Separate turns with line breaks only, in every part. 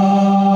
Ah.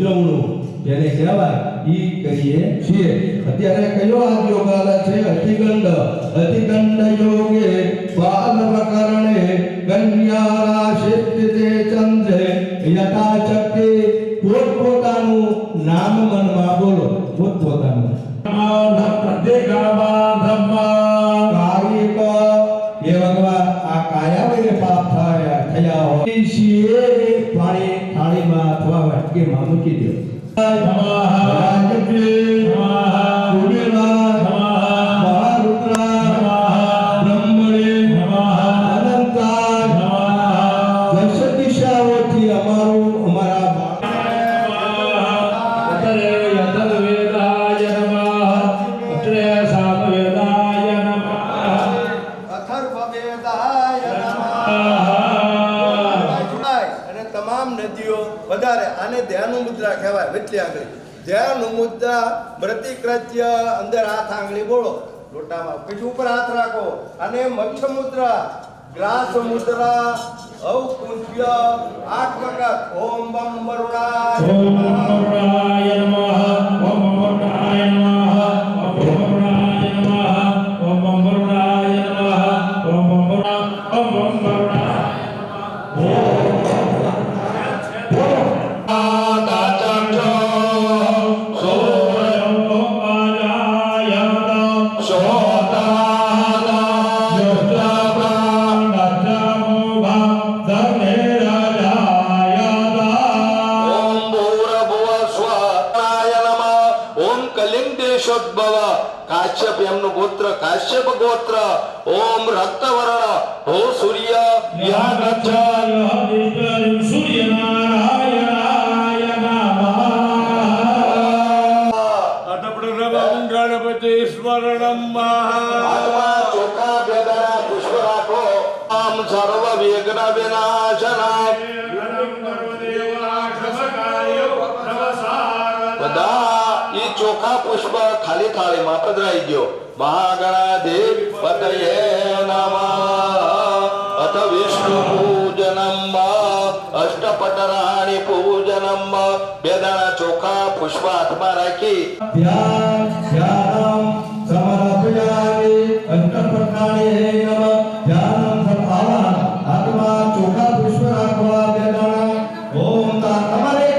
ઉજવણું જેને કહેવાય ઈ કરીએ છીએ અત્યારે કયો આ યોગ છે અતિગંડ અતિગંડ યોગે બાલવકરણે કન્યા રાશિતે ચંદ્રે યથા શક્તિ પોતપોતાનું નામ મનમાં બોલો, પોતપોતાનું. કાયિક એ ભગવાન આ કાયાવય પાપ થયા થયા હોય. શિએ પાણી થાળીમાં અથવા વાટકીમાં મૂકી દો
નમઃ દશ લોટામાં પીઠ ઉપર હાથ રાખો. અને મચ્છ મુદ્રા ગ્રાસ મુદ્રા ઔકુંજ્ય આઠ વખત. ઓમ બમ. વરુણાય જૈન દેશોદ્ભવ કાશ્યપ એમનું ગોત્ર કાશ્યપ ગોત્ર ઓમ રક્તવર્ણ હો સૂર્ય
ગણપતિ સ્મરણમ
મહા પુષ્પ ખાલી થાળીમાં પધરાઈ ગયો. મહાગણાધીપ પતયે અથ વિષ્ણુ પૂજનમ અષ્ટપટરાણી પૂજનમ બે દાણા ચોખા પુષ્પ હાથમાં રાખી.
ધ્યાન, ધ્યાનમ સમર્પયામિ ચોખા પુષ્પ રાખવા તમારે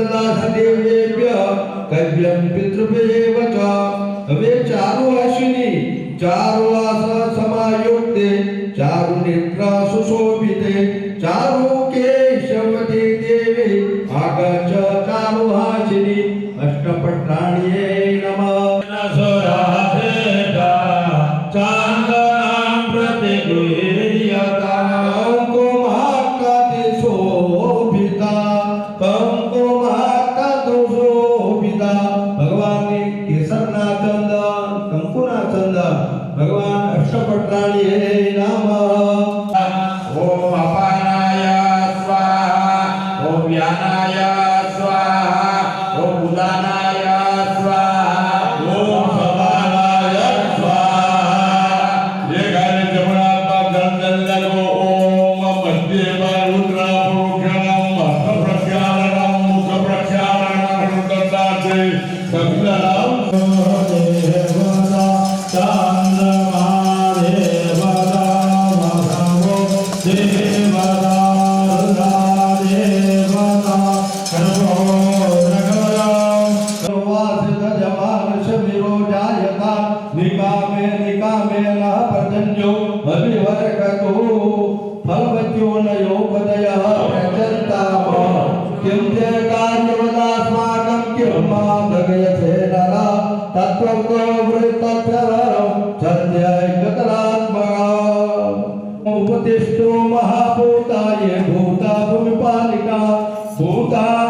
तदाहदेवेभ्यः कव्यं पितृभ्येव च
या स्वाहा ॐ याया अन्यो अभी वर कतो फल बच्चों ने योग दया प्रचलता हो किम ते कार्य वदा स्मारकम किम माँ से नरा तत्व
को वृत्त तत्व चत्याय कतरात्मा उपदेशो महापुताये, भूता भूमिपालिका, भूता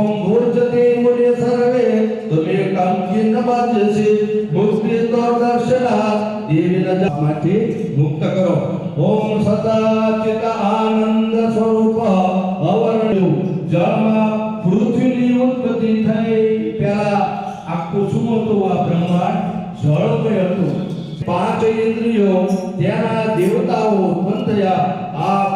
કાંકી નમાજસે મુક્તિ તો દર્શના દેવીના જામાંથી મુક્ત કરો ઓમ સદાચિત આનંદ સ્વરૂપ અવર્ણ્યુ જળમાં પૃથ્વીની ઉત્પત્તિ થઈ પહેલા આખું શું હતું આ બ્રહ્માંડ જળમય હતું પાંચ ઇન્દ્રિયો ત્યાંના દેવતાઓ ઉત્પન્ન થયા આ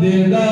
de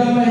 Dígame